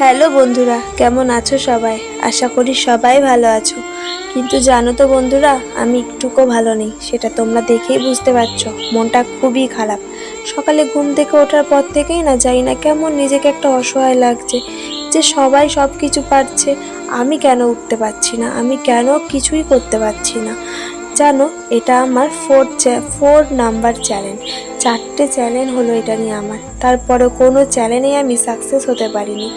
Hello বন্ধুরা, কেমন আছো সবাই? আশা করি সবাই ভালো আছো। কিন্তু জানো তো বন্ধুরা, আমি একটুকু ভালো নেই, সেটা তোমরা দেখেই বুঝতে পারছ। মনটা খুবই খারাপ। সকালে ঘুম থেকে ওঠার পর থেকেই না যাই না কেমন নিজেকে একটা অসহায় লাগছে যে সবাই সব কিছু পারছে, আমি কেন উঠতে পারছি না? আমি কেন কিছুই করতে পারছি না? জানো, এটা আমার ফোর ফোর নাম্বার চ্যালেঞ্জ চারটে চ্যানেল হলো এটা নিয়ে আমার। তারপরে কোনো চ্যানেলেই আমি সাকসেস হতে পারিনি।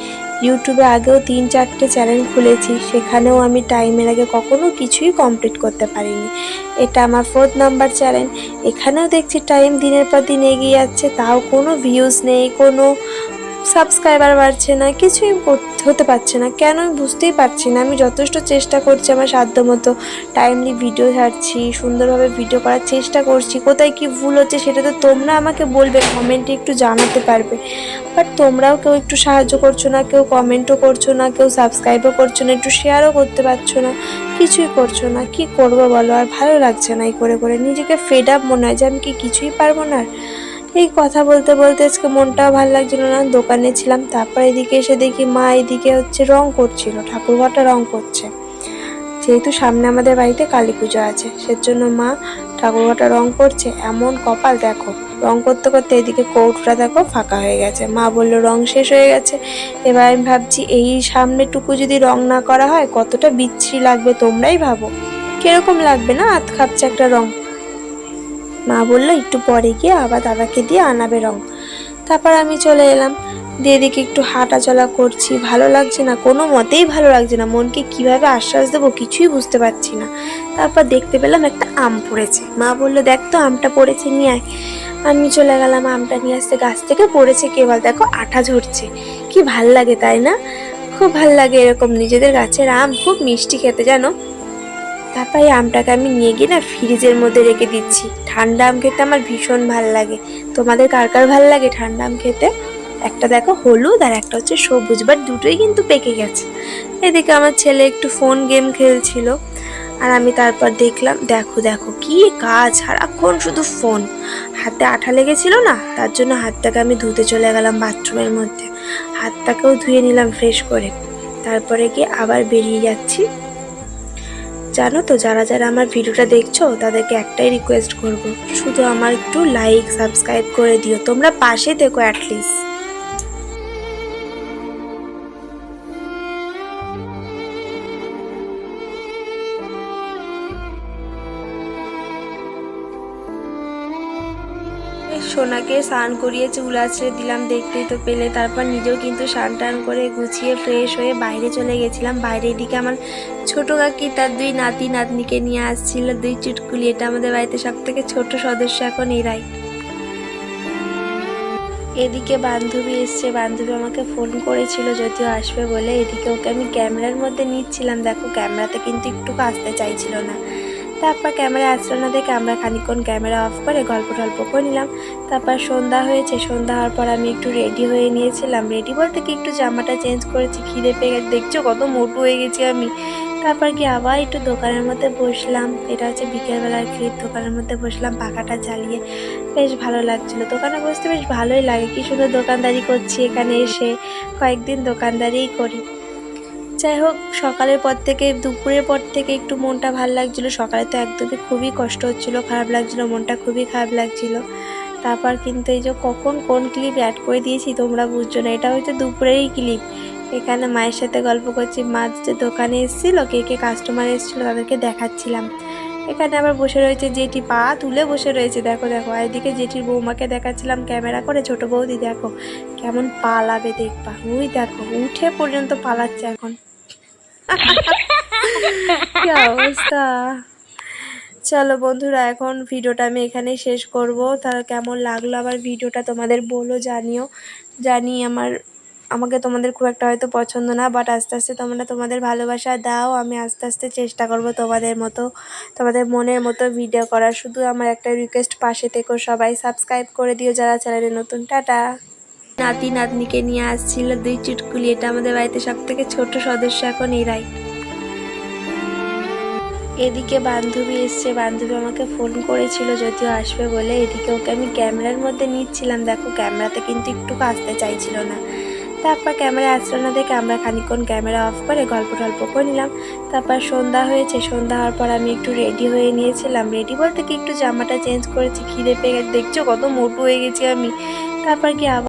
ইউটিউবে আগেও তিন চারটে চ্যানেল খুলেছি, সেখানেও আমি টাইমের আগে কখনো কিছুই কমপ্লিট করতে পারিনি। এটা আমার ফোর্থ নাম্বার চ্যানেল। এখানেও দেখছি টাইম দিনের পর দিন এগিয়ে যাচ্ছে, তাও কোনো ভিউজ নেই, কোনো সাবস্ক্রাইবার বাড়ছে না, কিছুই হতে পারছে না। কেন আমি বুঝতেই পারছি না। আমি যথেষ্ট চেষ্টা করছি আমার সাধ্য মতো টাইমলি ভিডিও ছাড়ছি, সুন্দরভাবে ভিডিও করার চেষ্টা করছি। কোথায় কি ভুল হচ্ছে সেটা তো তোমরা আমাকে বলবে কমেন্টে একটু জানাতে পারবে। বাট তোমরাও কেউ একটু সাহায্য করছ না, কেউ কমেন্টও করছ না, কেউ সাবস্ক্রাইবও করছ না, একটু শেয়ারও করতে পারছ না, কিছুই করছ না। কি করব বলো? আর ভালো লাগছে না এই করে করে। নিজেকে ফেড আপ মনে হয় যে আমি কি কিছুই পারব না আর। এই কথা বলতে বলতে আজকে মনটাও ভালো লাগছিল না। দোকানে ছিলাম, তারপর এদিকে এসে দেখি মা এদিকে হচ্ছে রং করছিল ঠাকুরঘরটা রং করছে। যেহেতু সামনে আমাদের বাড়িতে কালী পুজো আছে, সেজন্য মা ঠাকুরঘরটা রং করছে। এমন কপাল দেখো, রং করতে করতে এদিকে কৌটোটা দেখো ফাঁকা হয়ে গেছে। মা বলল, রং শেষ হয়ে গেছে। এবার আমি ভাবছি, এই সামনেটুকু যদি রং না করা হয়, কতটা বিচ্ছিরি লাগবে তোমরাই ভাবো। কীরকম লাগবে না হাত খাপছে একটা রং মা বলল, একটু পরে গিয়ে আবার দাদাকে দিয়ে আনাবে রং। তারপর আমি চলে এলাম। দিয়ে এদিকে একটু হাঁটা চলা করছি, ভালো লাগছে না, কোনো মতেই ভালো লাগছে না। মনকে কীভাবে আশ্বাস দেবো কিছুই বুঝতে পারছি না। তারপর দেখতে পেলাম একটা আম পড়েছে। মা বলল, দেখ তো, আমটা পড়েছে নিয়ে আয়। আমি চলে গেলাম, আমটা নিয়ে আসতে। গাছ থেকে পড়েছে কেবল, দেখো, আঠা ঝরছে। কি ভালো লাগে, তাই না? খুব ভালো লাগে এরকম নিজেদের গাছের আম, খুব মিষ্টি খেতে, জানো? তারপর এই আমটাকে আমি নিয়ে গিয়ে না ফ্রিজের মধ্যে রেখে দিচ্ছি। ঠান্ডা আম খেতে আমার ভীষণ ভালো লাগে। তোমাদের কার কার ভালো লাগে ঠান্ডা আম খেতে? একটা দেখো হলুদ আর একটা হচ্ছে সবুজ বাট দুটোই কিন্তু পেকে গেছে। এদিকে আমার ছেলে একটু ফোন গেম খেলছিল আর আমি তারপর দেখলাম, দেখো দেখো কি কাজ, সারাক্ষণ শুধু ফোন হাতে আঠা লেগেছিল না, তার জন্য হাতটাকে আমি ধুতে চলে গেলাম বাথরুমের মধ্যে। হাতটাকেও ধুয়ে নিলাম ফ্রেশ করে। তারপরে গিয়ে আবার বেরিয়ে যাচ্ছি। জানো তো, যারা যারা আমার ভিডিওটা দেখছ, তাদেরকে একটাই রিকোয়েস্ট করব, শুধু আমার একটু লাইক সাবস্ক্রাইব করে দিও। তোমরা পাশে দেখো অ্যাটলিস্ট সোনাকে স্নান করিয়ে চুল আছড়ে দিলাম দেখতেই তো পেলে। তারপর নিজেও কিন্তু স্নান টান করে গুছিয়ে ফ্রেশ হয়ে বাইরে চলে গেছিলাম। বাইরে এদিকে আমার ছোটো কাকি, তার দুই নাতি, নাতনিকে নিয়ে আসছিল দুই চুটকুলি। এটা আমাদের বাড়িতে সব থেকে ছোট সদস্য এখন এরাই। এদিকে বান্ধবী এসছে। বান্ধবী আমাকে ফোন করেছিল, যদিও আসবে বলে। এদিকে ওকে আমি ক্যামেরার মধ্যে নিচ্ছিলাম। দেখো, ক্যামেরাতে কিন্তু একটু আসতে চাইছিল না। তারপর ক্যামেরা আসলো না দেখে আমরা খানিকক্ষণ ক্যামেরা অফ করে গল্প টল্প করে নিলাম। তারপর সন্ধ্যা হয়েছে। সন্ধ্যা হওয়ার পর আমি একটু রেডি হয়ে নিয়েছিলাম। রেডি বলতে কি একটু জামাটা চেঞ্জ করেছি, খিদে পেয়ে দেখছ কত মোটু হয়ে গেছি আমি। তারপর কি আবার একটু দোকানের মধ্যে বসলাম। এটা হচ্ছে বিকেলবেলার ক্লিপ দোকানের মধ্যে বসলাম, পাখাটা চালিয়ে বেশ ভালো লাগছিল। দোকানে বসতে বেশ ভালোই লাগে। কি সুন্দর দোকানদারি করছি এখানে এসে। কয়েকদিন দোকানদারিই করি। যাই হোক, সকালের পর থেকে, দুপুরের পর থেকে একটু মনটা ভালো লাগছিল। সকালে তো একদমই খুবই কষ্ট হচ্ছিল, খারাপ লাগছিল, মনটা খুবই খারাপ লাগছিল। তারপর কিন্তু এই যে কখন কোন ক্লিপ অ্যাড করে দিয়েছি তোমরা বুঝছ না, এটা হচ্ছে দুপুরেরই ক্লিপ এখানে মায়ের সাথে গল্প করছি, মা যে দোকানে এসেছিল, কে কে কাস্টমার এসেছিল তাদেরকে দেখাচ্ছিলাম। এখানে আবার বসে রয়েছে জেঠি পা তুলে বসে রয়েছে, দেখো দেখো। এদিকে জেঠির বৌমাকে দেখাচ্ছিলাম, ক্যামেরা করে ছোট বৌদি, দেখো, কেমন পালাবে দেখবা। ওই দেখো, উঠে পর্যন্ত পালাচ্ছে এখন। অবস্থা? চলো বন্ধুরা, এখন ভিডিওটা আমি এখানে শেষ করব। তাহলে কেমন লাগল আবার ভিডিওটা তোমাদের বলো, জানিও। জানি আমার আমাকে তোমাদের খুব একটা হয়তো পছন্দ না বাট আস্তে আস্তে তোমরা তোমাদের ভালোবাসা দাও, আমি আস্তে আস্তে চেষ্টা করব তোমাদের মতো, তোমাদের মনের মতো ভিডিও করার। শুধু আমার একটা রিকোয়েস্ট পাশে থেকো সবাই সাবস্ক্রাইব করে দিও যারা চ্যানেলে নতুন। টাটা! নাতি নাতনিকে নিয়ে আসছিল দুই চুটকুলি, এটা আমাদের বাড়িতে সব থেকে ছোট সদস্য এখন এরাই। এদিকে বান্ধবী এসছে, বান্ধবী আমাকে ফোন করেছিল, যদিও আসবে বলে। এদিকে ওকে আমি ক্যামেরার মধ্যে নিচ্ছিলাম, দেখো ক্যামেরাতে কিন্তু একটু আসতে চাইছিল না। তারপর ক্যামেরা আসলো না দেখে আমরা খানিকক্ষণ ক্যামেরা অফ করে গল্প টল্প করে নিলাম। তারপর সন্ধ্যা হয়েছে, সন্ধ্যা হওয়ার পর আমি একটু রেডি হয়ে নিয়েছিলাম। রেডি বলতে কি একটু জামাটা চেঞ্জ করেছি, খিদে পেয়ে দেখছ কত মোটু হয়ে গেছি আমি। তারপর কি আবার